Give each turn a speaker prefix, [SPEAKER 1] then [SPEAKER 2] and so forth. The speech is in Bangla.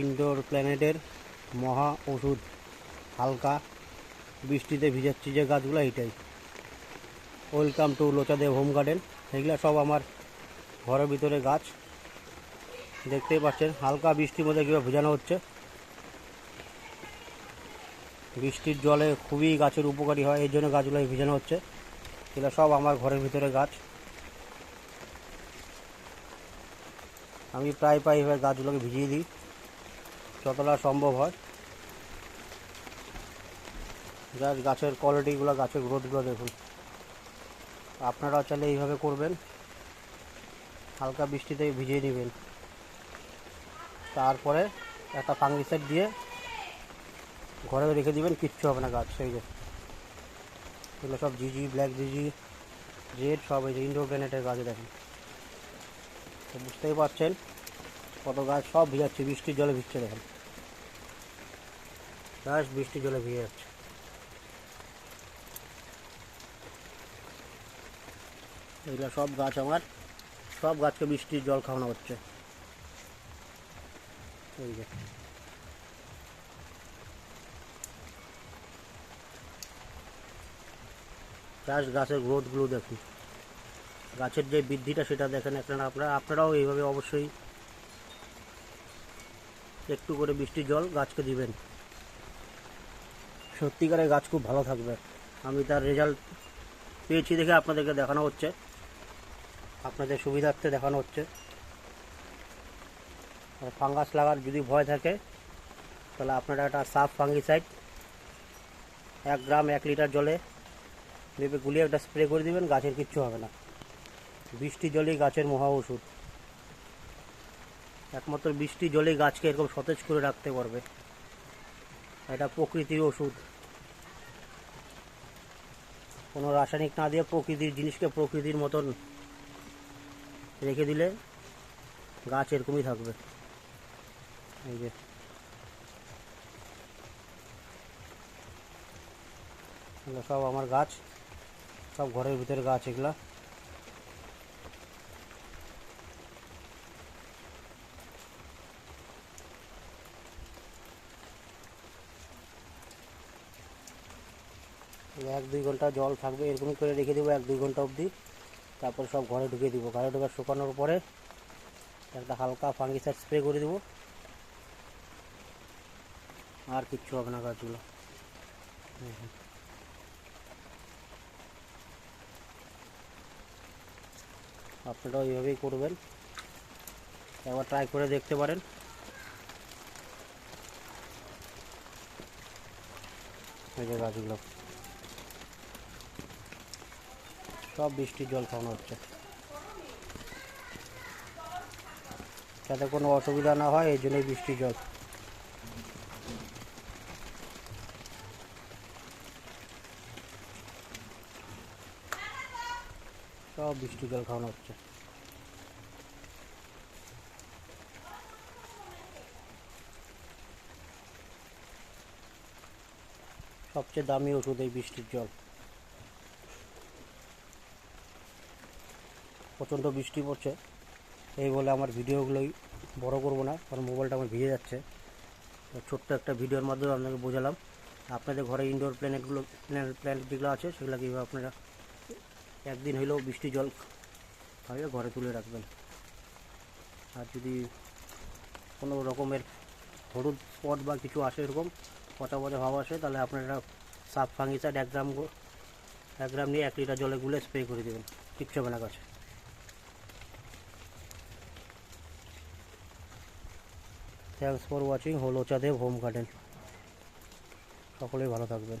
[SPEAKER 1] ইনডোর প্ল্যানেটের মহা ওষুধ। হালকা বৃষ্টিতে ভিজাচ্ছি যে গাছগুলো, এইটাই। Welcome to Lochadev home garden এগুলো সব আমার ঘরের ভিতরে গাছ। দেখতেই পাচ্ছেন, হালকা বৃষ্টির মধ্যে কীভাবে ভিজানো হচ্ছে। বৃষ্টির জলে খুবই গাছের উপকারী হয় এই জন্য গাছগুলো ভিজানো হচ্ছে। এগুলো সব আমার ঘরের ভিতরে গাছ। আমি প্রায় প্রায় এভাবে গাছগুলোকে ভিজিয়ে দিই। যতটা সম্ভব হয়। যার গাছের কোয়ালিটিগুলো গাছের গ্রোথগুলো দেখুন। আপনারাও চাইলে এইভাবে করবেন। হালকা বৃষ্টিতে ভিজিয়ে নেবেন। তারপরে একটা ফাঙ্গিসাইড দিয়ে ঘরে রেখে দিবেন, কিচ্ছু হবে না গাছ, সেই যে। এগুলো সব জিজি ব্ল্যাক জিজি জেড সব এই যে ইন্ডোর গ্রেনেটের গাছ দেখেন। তো বুঝতেই পারছেন। কত গাছ সব ভিজাচ্ছে বৃষ্টির জলে ভিজছে দেখেন। গাছ বৃষ্টির জলে ভিজে যাচ্ছে। এগুলো সব গাছ আমার, সব গাছকে বৃষ্টির জল খাওয়ানো হচ্ছে। এই যে। জাস্ট গাছের গ্রোথগুলো দেখুন। গাছের যে বৃদ্ধিটা সেটা দেখেন আপনারা আপনারা, আপনারাও এইভাবে অবশ্যই একটু করে বৃষ্টির জল গাছকে দিবেন। সত্যিকারের গাছ খুব ভালো থাকবে। আমি তার রেজাল্ট পেয়েছি দেখে আপনাদেরকে দেখানো হচ্ছে। আপনাদের সুবিধার্থে দেখানো হচ্ছে। আর ফাঙ্গাস লাগার যদি ভয় থাকে, তাহলে আপনারা একটা সাফ ফাঙ্গিসাইড এক গ্রাম, এক লিটার জলে ভেবে গুলিয়ে একটা স্প্রে করে দিবেন, গাছের কিচ্ছু হবে না। বৃষ্টি জলেই গাছের মহা ওষুধ। একমাত্র বৃষ্টি জলেই গাছকে এরকম সতেজ করে রাখতে পারবে। এটা প্রকৃতির ওষুধ। কোনো রাসায়নিক না দিয়ে প্রকৃতির জিনিসকে প্রকৃতির মতন রেখে দিলে গাছ এরকমই থাকবে। এই যে। সব আমার গাছ। সব ঘরের ভিতরে গাছ এগুলা। এক দুই ঘণ্টা জল থাকবে, এরকমই করে রেখে দেবো এক দুই ঘণ্টা অবধি। তারপর সব ঘরে ঢুকে দিব। ঘরে ঢুকে শুকানোর পরে একটা হালকা ফাঙ্গিসাইড স্প্রে করে দেবো। আর কিচ্ছু হবে না গাছগুলো। আপনারাও এইভাবেই করবেন। একবার ট্রাই করে দেখতে পারেন। এই যে গাছগুলো। সব বৃষ্টির জল খাওয়ানো হচ্ছে। যাতে কোনো অসুবিধা না হয়, এই জন্যই বৃষ্টির জল। সব বৃষ্টির জল খাওয়ানো হচ্ছে। সবচেয়ে দামি ওষুধ এই বৃষ্টির জল। প্রচণ্ড বৃষ্টি পড়ছে। এই বলে আমার ভিডিওগুলোই বড় করব না, কারণ মোবাইলটা আমার ভিজে যাচ্ছে। ছোট্ট একটা ভিডিওর মাধ্যমে আপনাকে বোঝালাম। আপনাদের ঘরে ইনডোর প্ল্যানেটগুলো প্ল্যানেট যেগুলো আছে, সেগুলো কীভাবে আপনারা একদিন হইলেও বৃষ্টি জল খাইয়ে ঘরে তুলে রাখবেন। আর যদি কোনো রকমের হলুদ স্পট বা কিছু আসে, এরকম পচা পচা ভাব আসে, তাহলে আপনারা সাফ ফাঙ্গিসাইড এক গ্রাম এক গ্রাম নিয়ে এক লিটার জলে গুলে স্প্রে করে দেবেন। হবে না গাছে। থ্যাংকস ফর ওয়াচিং হলো চাঁদেব হোম গার্ডেন সকলেই ভালো থাকবেন।